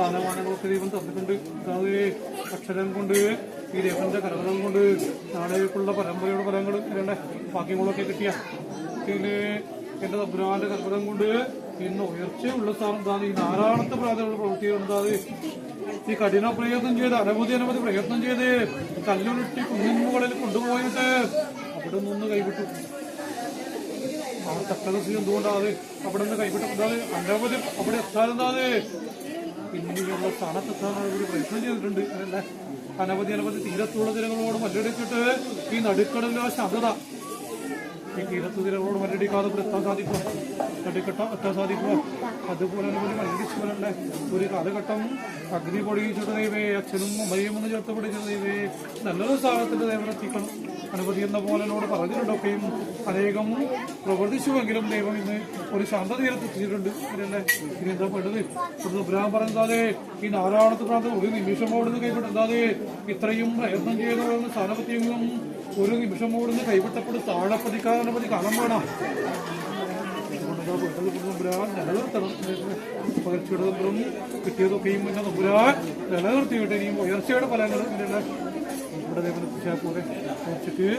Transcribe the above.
സ്ഥാനമാനങ്ങളൊക്കെ ദൈവം തന്നിട്ടുണ്ട്. അത് അക്ഷരം കൊണ്ട് ഈ ദൈവന്റെ കരകളം കൊണ്ട് നാളേക്കുള്ള പരമ്പരയുടെ ഫലങ്ങൾ. വേണ്ട ഭാഗ്യങ്ങളൊക്കെ കിട്ടിയ പിന്നെ എന്റെ തബ്രാന്റെ കർപ്പരം കൊണ്ട് ഇന്ന് ഉയർച്ചയുള്ള സ്ഥാനം എന്താ ഈ ധാരാളത്തെ പ്രാധാന്യമുള്ള പ്രവൃത്തികൾ. എന്താ ഈ കഠിന പ്രയത്നം ചെയ്ത് അനവധി അനവധി പ്രയത്നം ചെയ്ത് കല്ലുരുട്ടി കുന്നിൻ മുകളിൽ കൊണ്ടുപോയിട്ട് അവിടെ നിന്ന് കൈവിട്ടു. ആ തക്കതസ് എന്തുകൊണ്ടാണ് അവിടെ നിന്ന് കൈവിട്ടത്? അനവധി അവിടെ എത്താതെന്താത് പിന്നീടുള്ള സ്ഥാനത്തെത്താൻ അവർ പ്രയത്നം ചെയ്തിട്ടുണ്ട്. അനവധി അനവധി തീരത്തുള്ള ജനങ്ങളോട് മല്ലടിച്ചിട്ട് ഈ നടുക്കടലിലെ ശബ്ദത ഈ തീരത്ത് തിരകളോട് മല്ലടിക്കാതെ ഇവിടെ എത്താൻ സാധിക്കുക നടുക്കെട്ട എത്താൻ സാധിക്കുമോ? അതുപോലെ വരണ്ടേ ഒരു കാലഘട്ടം അഗ്നി പൊടിയിച്ചിട്ട് ദൈവേ അച്ഛനും അമ്മയും ഒന്ന് ചേർത്ത് പിടിച്ചത് ദൈവേ നല്ലൊരു സ്ഥാനത്തിന്റെ ദൈവം എത്തിക്കണം. അനവധി എന്ന പോലെന്നോട് പറഞ്ഞിട്ടുണ്ടൊക്കെയും അനേകം പ്രവർത്തിച്ചുവെങ്കിലും ദൈവം ഇന്ന് ഒരു ശാന്തതീരത്ത് എത്തിയിട്ടുണ്ട് ഇതല്ലേ ഇനി എന്താ പെട്ടത് ബ്രഹ്മാൻ പറഞ്ഞാതെ ഈ നാലാമത്തെ പ്രാന്തം ഒരു നിമിഷം ഓടുന്ന് കൈവിട്ടാതെ ഇത്രയും പ്രയത്നം ചെയ്തവരുടെ സ്ഥാനപത്യങ്ങളും ഒരു നിമിഷം ഓടുന്ന് കൈപ്പെട്ടപ്പോൾ കാലം വേണം അതുകൊണ്ടെന്താ വേണം. പകർച്ചയുടെ തന്ത്രം കിട്ടിയതൊക്കെയും പിന്നെ നമ്പുരാൻ നിലനിർത്തിയിട്ട് ഇനിയും ഉയർച്ചയുടെ ഫലങ്ങൾ ഇങ്ങനെയുള്ള ഇവിടെ പോലെ വെച്ചിട്ട്